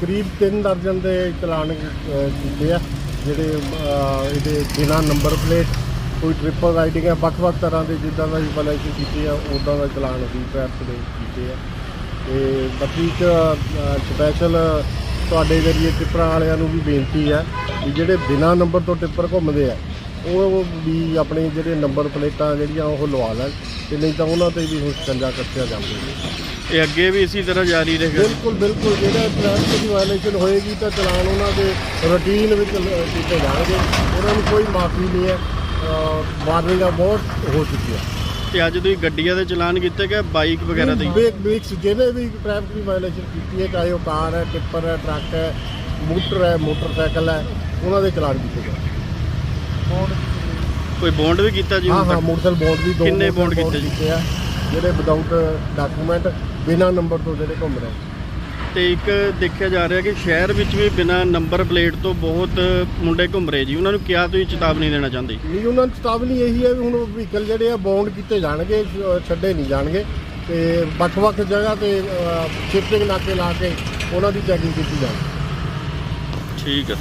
ਕਰੀਬ 3 ਦਰਜਨ ਦੇ ਚਲਾਨ ਅ, ਕੀਤੇ ਆ ਜਿਹੜੇ ਅ, ਇਹਦੇ ਬਿਨਾਂ ਨੰਬਰ ਪਲੇਟ ਕੋਈ ਟ੍ਰਿਪਲ ਰਾਈਡਿੰਗ ਹੈ ਵੱਖ-ਵੱਖ ਤਰ੍ਹਾਂ ਦੇ ਜਿੱਦਾਂ ਦਾ ਵੀ ਵਾਇਲੇਸ਼ਨ ਕੀਤੀ ਆ ਉਦਾਂ ਦਾ ਚਲਾਨ ਅਸੀਂ ਟ੍ਰੈਫਿਕ ਦੇ ਕੀਤੇ ਆ। ਤੇ ਬਾਕੀ ਇੱਕ ਸਪੈਸ਼ਲ ਤੁਹਾਡੇ ਜਰੀਏ ਟਿੱਪਰਾਂ ਵਾਲਿਆਂ ਨੂੰ ਵੀ ਬੇਨਤੀ ਆ ਵੀ ਜਿਹੜੇ ਬਿਨਾਂ ਨੰਬਰ ਤੋਂ ਟਿੱਪਰ ਘੁੰਮਦੇ ਆ ਉਹ ਵੀ ਆਪਣੇ ਜਿਹੜੇ ਨੰਬਰ ਪਲੇਟਾਂ ਜਿਹੜੀਆਂ ਉਹ ਲਵਾ ਲੈਣ ਤੇ ਨਹੀਂ ਤਾਂ ਉਹਨਾਂ ਤੇ ਵੀ ਹੁਣ ਸ਼ਿਕੰਜਾ ਕੱਸਿਆ ਜਾਵੇ। ਇਹ ਅੱਗੇ ਵੀ ਇਸੇ ਤਰ੍ਹਾਂ ਜਾਰੀ ਰਹੇਗਾ। ਬਿਲਕੁਲ ਬਿਲਕੁਲ। ਜਿਹੜਾ ਟ੍ਰੈਫਿਕ ਦੀ ਵਾਇਲੇਸ਼ਨ ਹੋਏਗੀ ਤਾਂ ਚਲਾਨ ਉਹਨਾਂ ਦੇ ਰੂਟੀਨ ਵਿੱਚ ਕੀਤੇ ਜਾਣਗੇ। ਉਹਨਾਂ ਨੂੰ ਕੋਈ ਮਾਫੀ ਨਹੀਂ ਹੈ। ਵਾਰਨਿੰਗਾਂ ਬਹੁਤ ਹੋ ਚੁੱਕੀਆਂ ਤੇ ਅੱਜ ਤੁਸੀਂ ਗੱਡੀਆਂ ਦੇ ਚਲਾਨ ਕੀਤੇ ਕਿ ਬਾਈਕ ਵਗੈਰਾ ਦੇ? ਬ੍ਰੇਕਸ ਜਿਹਨੇ ਵੀ ਟ੍ਰੈਫਿਕ ਦੀ ਵਾਇਲੇਸ਼ਨ ਕੀਤੀ ਹੈ ਚਾਹੇ ਉਹ ਕਾਰ ਹੈ ਟਿੱਪਰ ਹੈ ਟਰੱਕ ਹੈ ਮੋਟਰ ਹੈ ਮੋਟਰਸਾਈਕਲ ਹੈ ਉਹਨਾਂ ਦੇ ਚਲਾਨ ਕੀਤੇ ਗਏ। ਕੋਈ ਬੌਂਡ ਵੀ ਕੀਤਾ ਜੀ ਹਾਂ ਹਾਂ ਮੋਟਰਸਾਈਕਲ ਬੋਰਡ ਵੀ ਦੋ ਕਿੰਨੇ board ਕੀਤੇ ਜੀ? ਜਿਹੜੇ ਵਿਦਆਊਟ ਡਾਕੂਮੈਂਟ ਬਿਨਾਂ ਨੰਬਰ ਤੋਂ ਜਿਹੜੇ ਘੁੰਮ ਰਹੇ ਤੇ ਇੱਕ ਦੇਖਿਆ ਜਾ ਰਿਹਾ ਕਿ ਸ਼ਹਿਰ ਵਿੱਚ ਵੀ ਬਿਨਾਂ ਨੰਬਰ ਪਲੇਟ ਤੋਂ ਬਹੁਤ ਮੁੰਡੇ ਘੁੰਮ ਰਹੇ ਜੀ। ਉਹਨਾਂ ਨੂੰ ਕਿਹਾ ਤੁਸੀਂ ਚੇਤਾਵਨੀ ਦੇਣਾ ਚਾਹੁੰਦੇ? ਨਹੀਂ ਉਹਨਾਂ ਦੀ ਚੇਤਾਵਨੀ ਇਹੀ ਹੈ ਵੀ ਹੁਣ ਵਹੀਕਲ ਜਿਹੜੇ ਆ ਬੌਂਡ ਕੀਤੇ ਜਾਣਗੇ ਛੱਡੇ ਨਹੀਂ ਜਾਣਗੇ ਤੇ ਵੱਖ-ਵੱਖ ਜਗ੍ਹਾ ਤੇ ਸ਼ਿਫਟਿੰਗ ਨਾਕੇ ਲਾ ਕੇ ਉਹਨਾਂ ਦੀ ਚੈਕਿੰਗ ਕੀਤੀ ਜਾਵੇ। ਠੀਕ ਹੈ।